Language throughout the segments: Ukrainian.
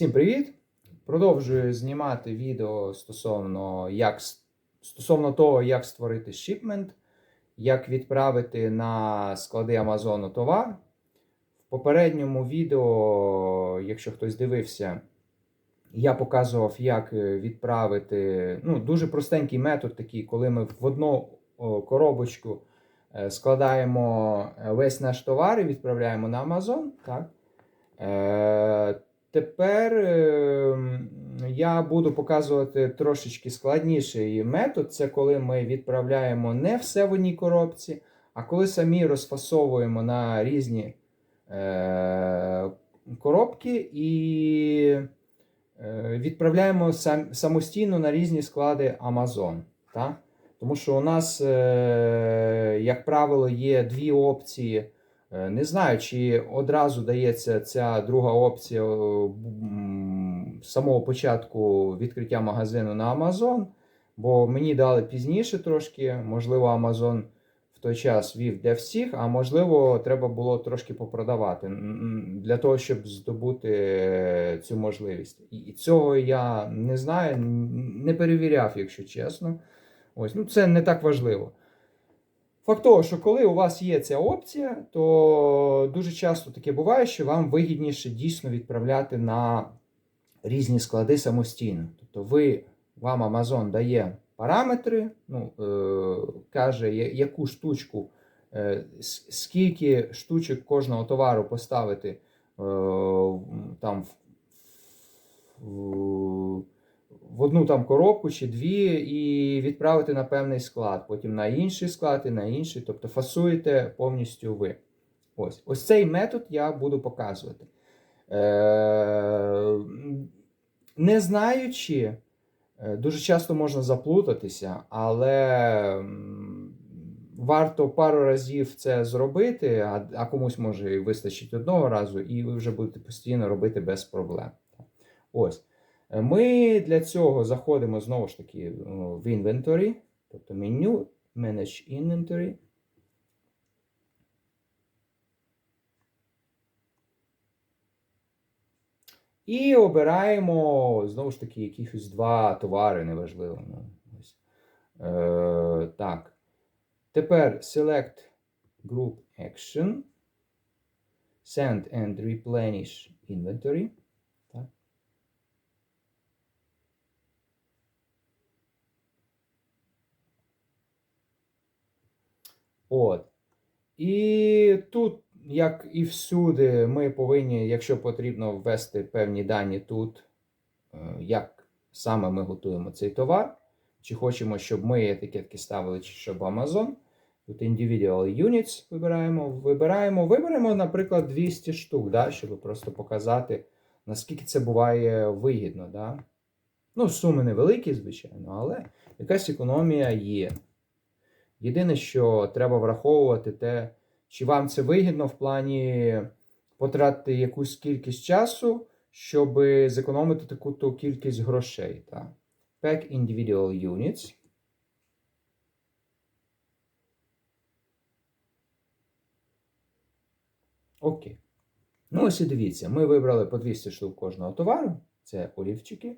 Всім привіт! Продовжую знімати відео стосовно, як, стосовно того, як створити шипмент, як відправити на склади Амазону товар. В попередньому відео, якщо хтось дивився, я показував, як е, відправити ну, дуже простенький метод, такий, коли ми в одну коробочку е, складаємо е, весь наш товар і відправляємо на. Так? Тепер е, я буду показувати трошечки складніший метод. Це коли ми відправляємо не все в одній коробці, а коли самі розфасовуємо на різні е, коробки і е, відправляємо сам, самостійно на різні склади Amazon. Тому що у нас, е, як правило, є дві опції. Е, Не знаю, чи одразу дається ця друга опція е, з самого початку відкриття магазину на Amazon, бо мені дали пізніше трошки. Можливо, Amazon в той час вів для всіх, а можливо, треба було трошки попродавати для того, щоб здобути цю можливість. І цього я не знаю, не перевіряв, якщо чесно. Ось, ну це не так важливо. Факт того, що коли у вас є ця опція, то дуже часто таке буває, що вам вигідніше дійсно відправляти на різні склади самостійно. Тобто ви, вам Amazon дає параметри, ну, е, каже, яку штучку, е, скільки штучок кожного товару поставити е, там в, в одну там коробку чи дві, і відправити на певний склад, потім на інший склад і на інший. Тобто фасуєте повністю ви. Ось Ось цей метод я буду показувати. Е, не знаючи, е, дуже часто можна заплутатися, але варто пару разів це зробити, а, а комусь може і вистачить одного разу, і ви вже будете постійно робити без проблем. Ось. Е, Ми для цього заходимо знову ж таки в Inventory, тобто меню Manage Inventory. І обираємо знову ж таки якихось два товари, неважливо. Ну, ось. Е, так. Тепер Select Group Action. Send and Replenish Inventory. Так. От. І тут, як і всюди, ми повинні, якщо потрібно, ввести певні дані тут, е, як саме ми готуємо цей товар. Чи хочемо, щоб ми етикетки ставили, чи щоб Amazon. Тут Individual Units вибираємо. Вибираємо, виберемо, наприклад, 200 штук, да, щоб просто показати, наскільки це буває вигідно. Да? Ну, суми невеликі, звичайно, але якась економія є. Єдине, що треба враховувати те, чи вам це вигідно в плані потратити якусь кількість часу, щоб зекономити таку ту кількість грошей. Так. Pack individual units. Окей. Ну, ось і дивіться, ми вибрали по 200 штук кожного товару. Це олівчики.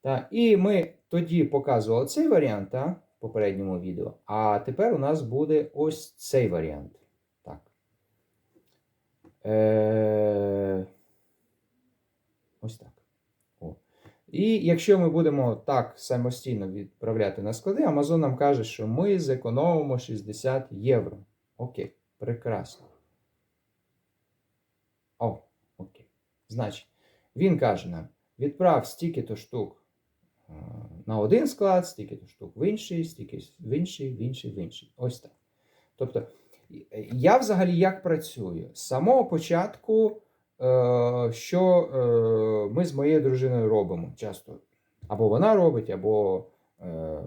Так, і ми тоді показували цей варіант так, в попередньому відео. А тепер у нас буде ось цей варіант. Так. Е... Ось так. О. І якщо ми будемо так самостійно відправляти на склади, Amazon нам каже, що ми зекономимо 60 євро. Окей, прекрасно. О, окей. Значить, він каже нам: відправ стільки-то штук на один склад, стільки-то штук в інший, стільки в інший, в інший, в інший. Ось так. Тобто, е, я взагалі як працюю? З самого початку, е, що е, ми з моєю дружиною робимо часто. Або вона робить, або, е,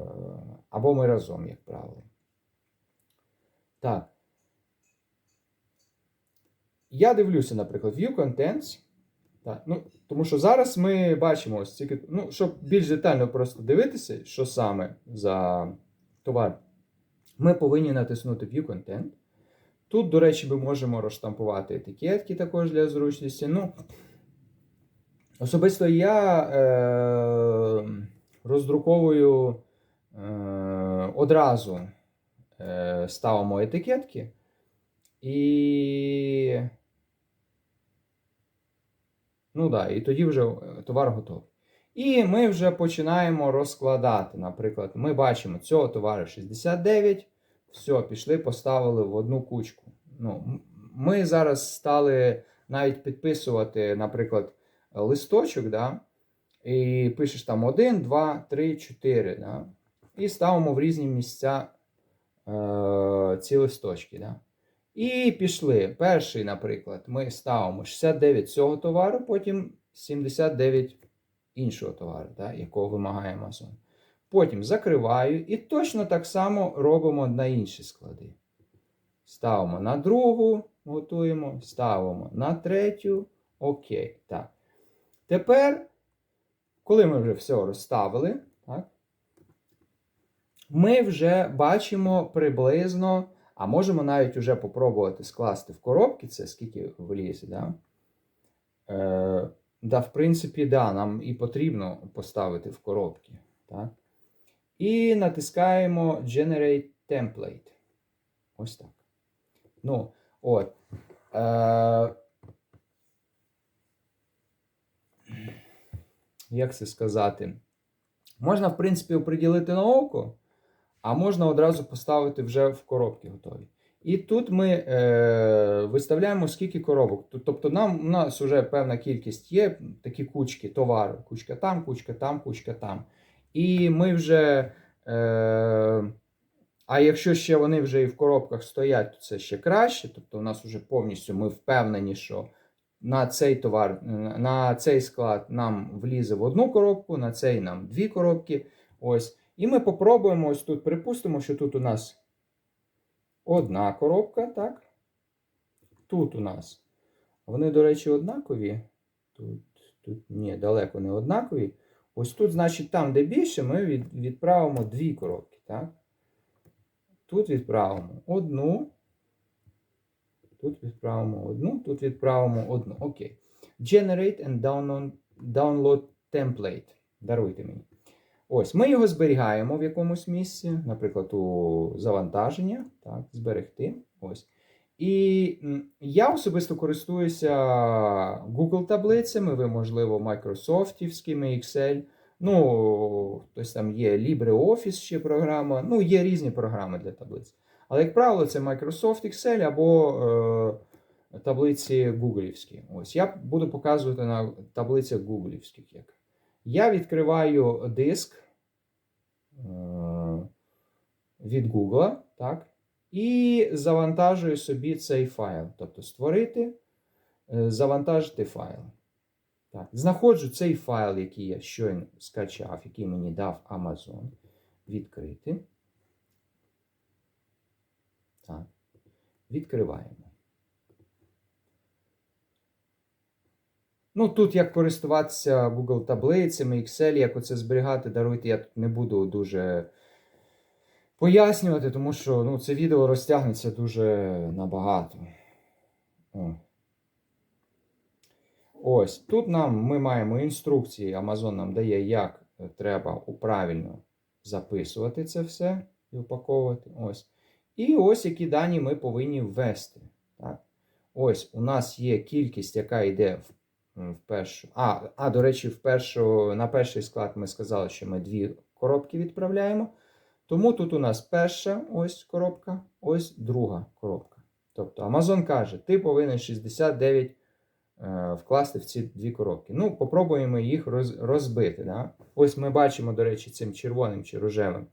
або ми разом, як правило. Так. Я дивлюся, наприклад, View Contents. Так, ну, тому що зараз ми бачимо ось тільки, ну, щоб більш детально просто дивитися, що саме за товар, ми повинні натиснути View Content. Тут, до речі, ми можемо розштампувати етикетки також для зручності. Ну, Особисто я е, роздруковую е, одразу е, ставимо етикетки і. Ну да, і тоді вже е, товар готовий. І ми вже починаємо розкладати. Наприклад, ми бачимо цього товару 69. Все, пішли, поставили в одну кучку. Ну, ми зараз стали навіть підписувати, наприклад, листочок, да? і пишеш там 1, 2, 3, 4. Да? І ставимо в різні місця е- ці листочки. Да? І пішли. Перший, наприклад, ми ставимо 69 цього товару, потім 79 іншого товару, да, якого вимагає Amazon. Потім закриваю і точно так само робимо на інші склади. Ставимо на другу, готуємо, ставимо на третю. Окей. Так. Тепер, коли ми вже все розставили, так, ми вже бачимо приблизно, а можемо навіть вже попробувати скласти в коробки, це скільки влізе. Да? Е, да, в принципі, да, нам і потрібно поставити в коробки. Так? І натискаємо Generate Template. Ось так. Ну, от. Е, як це сказати? Можна, в принципі, оприділити на око, а можна одразу поставити вже в коробки готові. І тут ми е, виставляємо скільки коробок. Тобто нам, у нас вже певна кількість є, такі кучки товару. Кучка там, кучка там, кучка там. І ми вже. Е, а якщо ще вони вже і в коробках стоять, то це ще краще. Тобто, у нас вже повністю ми впевнені, що на цей товар, на цей склад нам влізе в одну коробку, на цей нам дві коробки. Ось. І ми попробуємо ось тут. Припустимо, що тут у нас одна коробка, так? Тут у нас. Вони, до речі, однакові. Тут, тут ні, далеко не однакові. Ось тут, значить, там, де більше, ми від, відправимо дві коробки, так? Тут відправимо одну. Тут відправимо одну, тут відправимо одну. Окей. Generate and download, template. Даруйте мені. Ось, ми його зберігаємо в якомусь місці, наприклад, у завантаження. Так, зберегти. Ось. І я особисто користуюся Google таблицями, ви, можливо, Microsoftівськими, Excel. Ну, хтось там є LibreOffice ще програма. Ну, є різні програми для таблиць. Але, як правило, це Microsoft Excel або е, таблиці Гуглівські. Ось я буду показувати на таблицях Гуглівських. Як. Я відкриваю диск е, від Google, так, і завантажую собі цей файл. Тобто створити, е, завантажити файл. Так, знаходжу цей файл, який я щойно скачав, який мені дав Amazon. Відкрити. Так. Відкриваємо. Ну, тут як користуватися Google таблицями, Excel, як оце зберігати, даруйте, я тут не буду дуже пояснювати, тому що ну, це відео розтягнеться дуже набагато. О. Ось тут нам ми маємо інструкції. Amazon нам дає, як треба правильно записувати це все і упаковувати. Ось. І ось які дані ми повинні ввести. Так? Ось у нас є кількість, яка йде в, в першу. А, а, до речі, в першу, на перший склад ми сказали, що ми дві коробки відправляємо. Тому тут у нас перша ось коробка, ось друга коробка. Тобто Amazon каже, ти повинен 69 е, вкласти в ці дві коробки. Ну, попробуємо їх роз, розбити. Да? Ось ми бачимо, до речі, цим червоним чи рожевим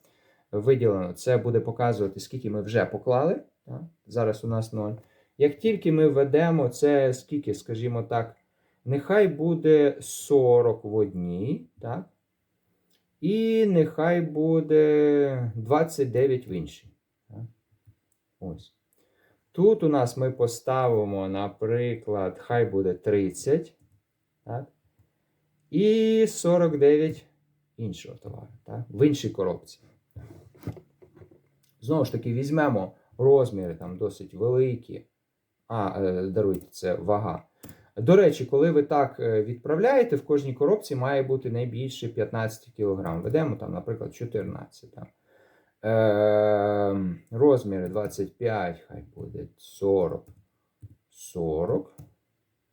виділено. Це буде показувати, скільки ми вже поклали. Так? Зараз у нас 0. Як тільки ми введемо це скільки, скажімо так, нехай буде 40 в одній, так? І нехай буде 29 в іншій. Так? Ось. Тут у нас ми поставимо, наприклад, хай буде 30. Так? І 49 іншого товару. Так? В іншій коробці. Знову ж таки, візьмемо розміри там досить великі. А, е, даруйте, це вага. До речі, коли ви так е, відправляєте, в кожній коробці має бути найбільше 15 кг. Ведемо там, наприклад, 14. Там. Е, розміри 25, хай буде 40. 40.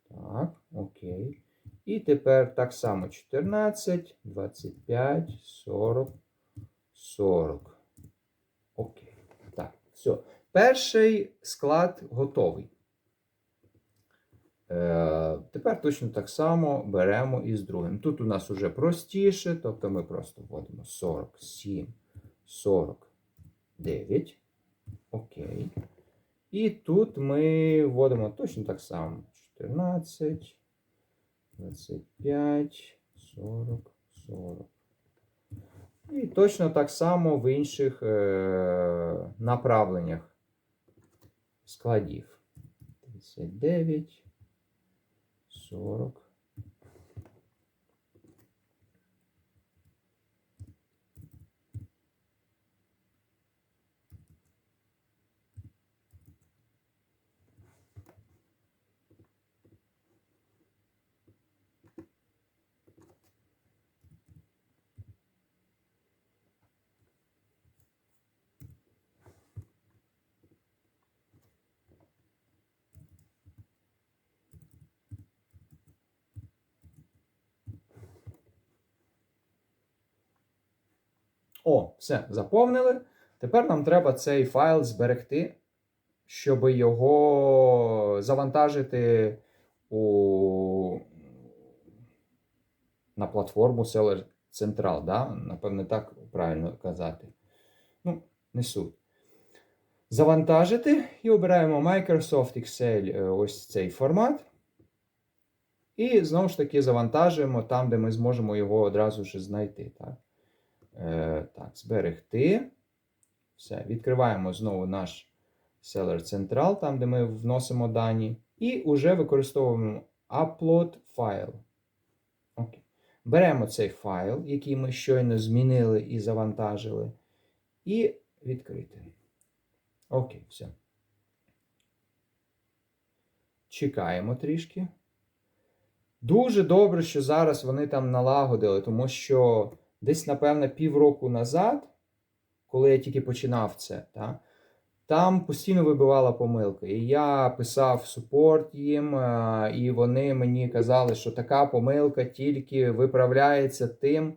Так, окей. І тепер так само 14, 25, 40, 40. Окей. Так, все. Перший склад готовий. Е, тепер точно так само беремо і з другим. Тут у нас вже простіше, тобто ми просто вводимо 47, 49. Окей. І тут ми вводимо точно так само. 14, 25, 40, 40. І точно так само в інших е, направленнях складів. 39, 40. О, все, заповнили. Тепер нам треба цей файл зберегти, щоб його завантажити у... на платформу Seller Central. Да? Напевне, так правильно казати. Ну, не суть. Завантажити і обираємо Microsoft Excel е, ось цей формат. І знову ж таки завантажуємо там, де ми зможемо його одразу ж знайти. Так? Е, так, зберегти. Все, відкриваємо знову наш Seller Central, там, де ми вносимо дані. І вже використовуємо Upload файл. Окей. Беремо цей файл, який ми щойно змінили і завантажили. І відкрити. Окей, все. Чекаємо трішки. Дуже добре, що зараз вони там налагодили, тому що десь, напевно, півроку назад, коли я тільки починав це, та, там постійно вибивала помилка. І я писав супорт їм, е, і вони мені казали, що така помилка тільки виправляється тим.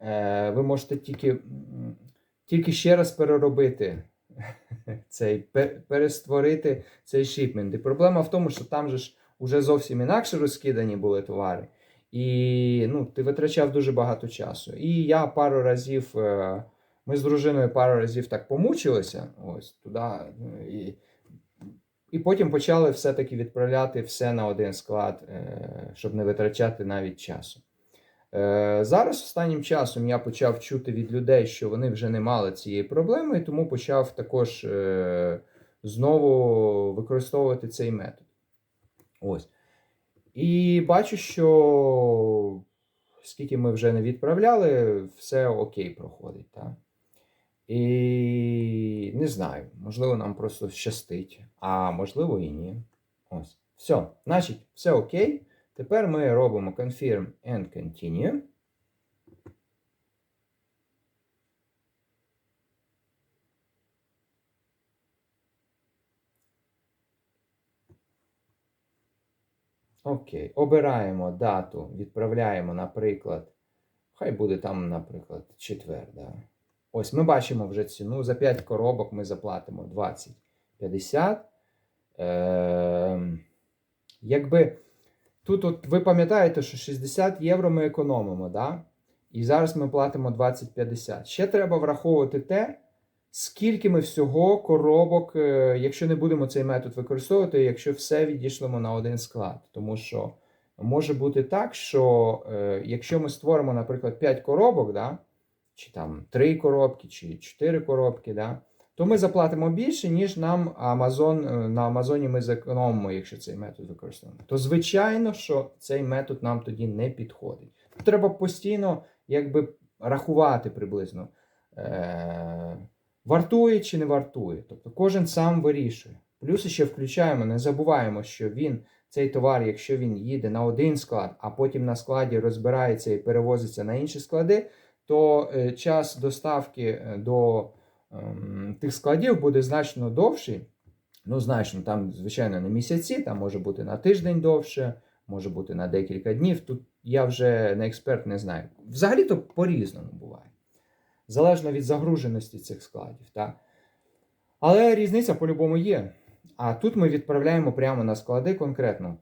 е, Ви можете тільки, тільки ще раз переробити цей, перестворити цей шипмент. І проблема в тому, що там же ж уже зовсім інакше розкидані були товари. І ну, ти витрачав дуже багато часу. І я пару разів, е, ми з дружиною пару разів так помучилися, ось туди. е, І, і потім почали все-таки відправляти все на один склад, е, щоб не витрачати навіть часу. Е, Зараз останнім часом я почав чути від людей, що вони вже не мали цієї проблеми, і тому почав також знову використовувати цей метод. Ось. І бачу, що скільки ми вже не відправляли, все окей проходить. Так? І не знаю, можливо, нам просто щастить, а можливо і ні. Ось. Все, значить, все окей. Тепер ми робимо confirm and continue. Окей, обираємо дату, відправляємо, наприклад, хай буде там, наприклад, четвер. Да? Ось ми бачимо вже ціну. За 5 коробок ми заплатимо 20,50. Е, якби тут, от, ви пам'ятаєте, що 60 євро ми економимо, да? і зараз ми платимо 20,50. Ще треба враховувати те, скільки ми всього коробок, е, якщо не будемо цей метод використовувати, якщо все відійшлемо на один склад. Тому що може бути так, що е, якщо ми створимо, наприклад, 5 коробок, да, чи там 3 коробки, чи 4 коробки, да, то ми заплатимо більше, ніж нам Amazon, е, на Амазоні ми зекономимо, якщо цей метод використовуємо. То звичайно, що цей метод нам тоді не підходить. Треба постійно якби рахувати приблизно. Вартує чи не вартує. Тобто кожен сам вирішує. Плюс ще включаємо, не забуваємо, що він цей товар, якщо він їде на один склад, а потім на складі розбирається і перевозиться на інші склади, то е, час доставки е, до ем, тих складів буде значно довший. Ну, значно, там, звичайно, не місяці, там може бути на тиждень довше, може бути на декілька днів. Тут я вже не експерт, не знаю. Взагалі-то по-різному буває. Залежно від загруженості цих складів. Так? Але різниця по-любому є. А тут ми відправляємо прямо на склади конкретно.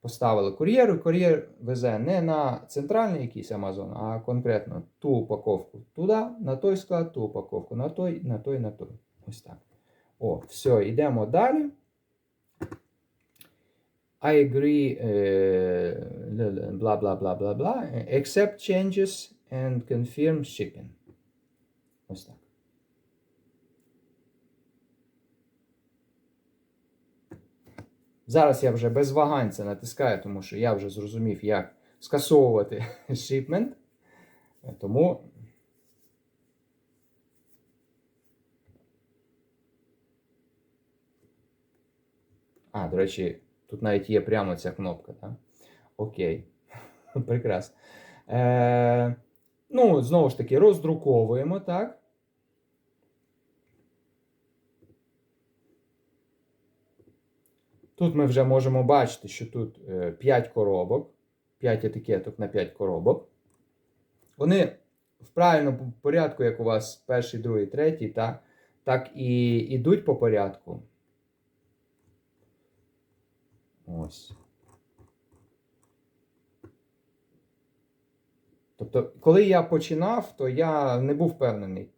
Поставили кур'єру, кур'єр везе не на центральний якийсь Амазон, а конкретно ту упаковку туди, на той склад, ту упаковку на той, на той, на той. Ось так. О, все, йдемо далі. I agree, е, бла бла бла бла бла. Accept changes and confirm shipping. Ось так. Зараз я вже без вагань це натискаю, тому що я вже зрозумів, як скасовувати shipment. Тому А, до речі, тут навіть є прямо ця кнопка, так? Окей. Прекрасно. Е, ну, знову ж таки, роздруковуємо, так? Тут ми вже можемо бачити, що тут 5 коробок, 5 етикеток на 5 коробок. Вони в правильному порядку, як у вас перший, другий, третій, так, так і йдуть по порядку. Ось. Тобто, коли я починав, то я не був впевнений,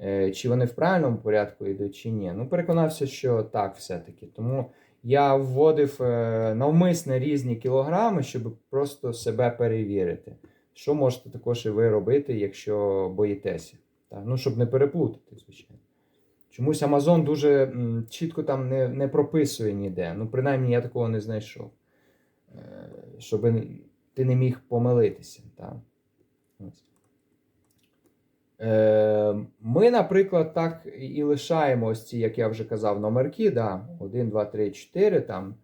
е, чи вони в правильному порядку йдуть, чи ні. Ну, переконався, що так, все-таки. Тому я вводив е, навмисне різні кілограми, щоб просто себе перевірити. Що можете також і ви робити, якщо боїтеся. Так? Ну, щоб не переплутати, звичайно. Чомусь Amazon дуже чітко там не, не прописує ніде. Ну, принаймні, я такого не знайшов. Е, щоб ти не міг помилитися. Так? Ось. Е, ми, наприклад, так і лишаємо ось ці, як я вже казав, номерки. Да, 1, 2, 3, 4, там,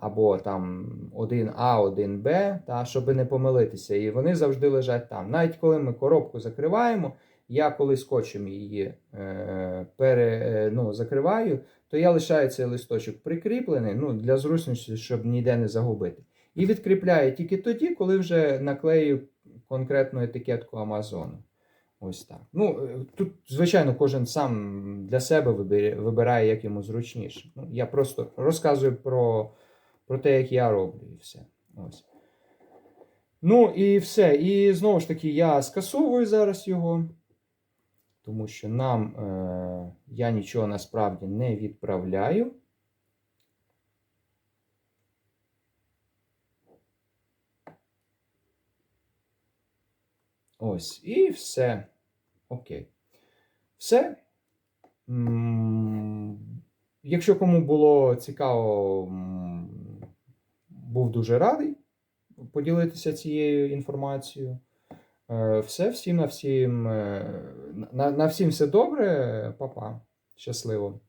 або там 1А, 1Б, та, щоб не помилитися. І вони завжди лежать там. Навіть коли ми коробку закриваємо, я коли скотчем її е, пере, е, ну, закриваю, то я лишаю цей листочок прикріплений ну, для зручності, щоб ніде не загубити. І відкріпляю тільки тоді, коли вже наклею конкретну етикетку Амазону. Ось так. Ну, е, Тут, звичайно, кожен сам для себе вибирає, як йому зручніше. Ну, Я просто розказую про, про те, як я роблю, і все. Ось. Ну, і все. І знову ж таки, я скасовую зараз його, тому що нам е, я нічого насправді не відправляю. Ось, і все. Окей. Все. Якщо кому було цікаво, був дуже радий поділитися цією інформацією. Е, Все, всім на всім, е, на, на всім все добре, Па-па. Щасливо.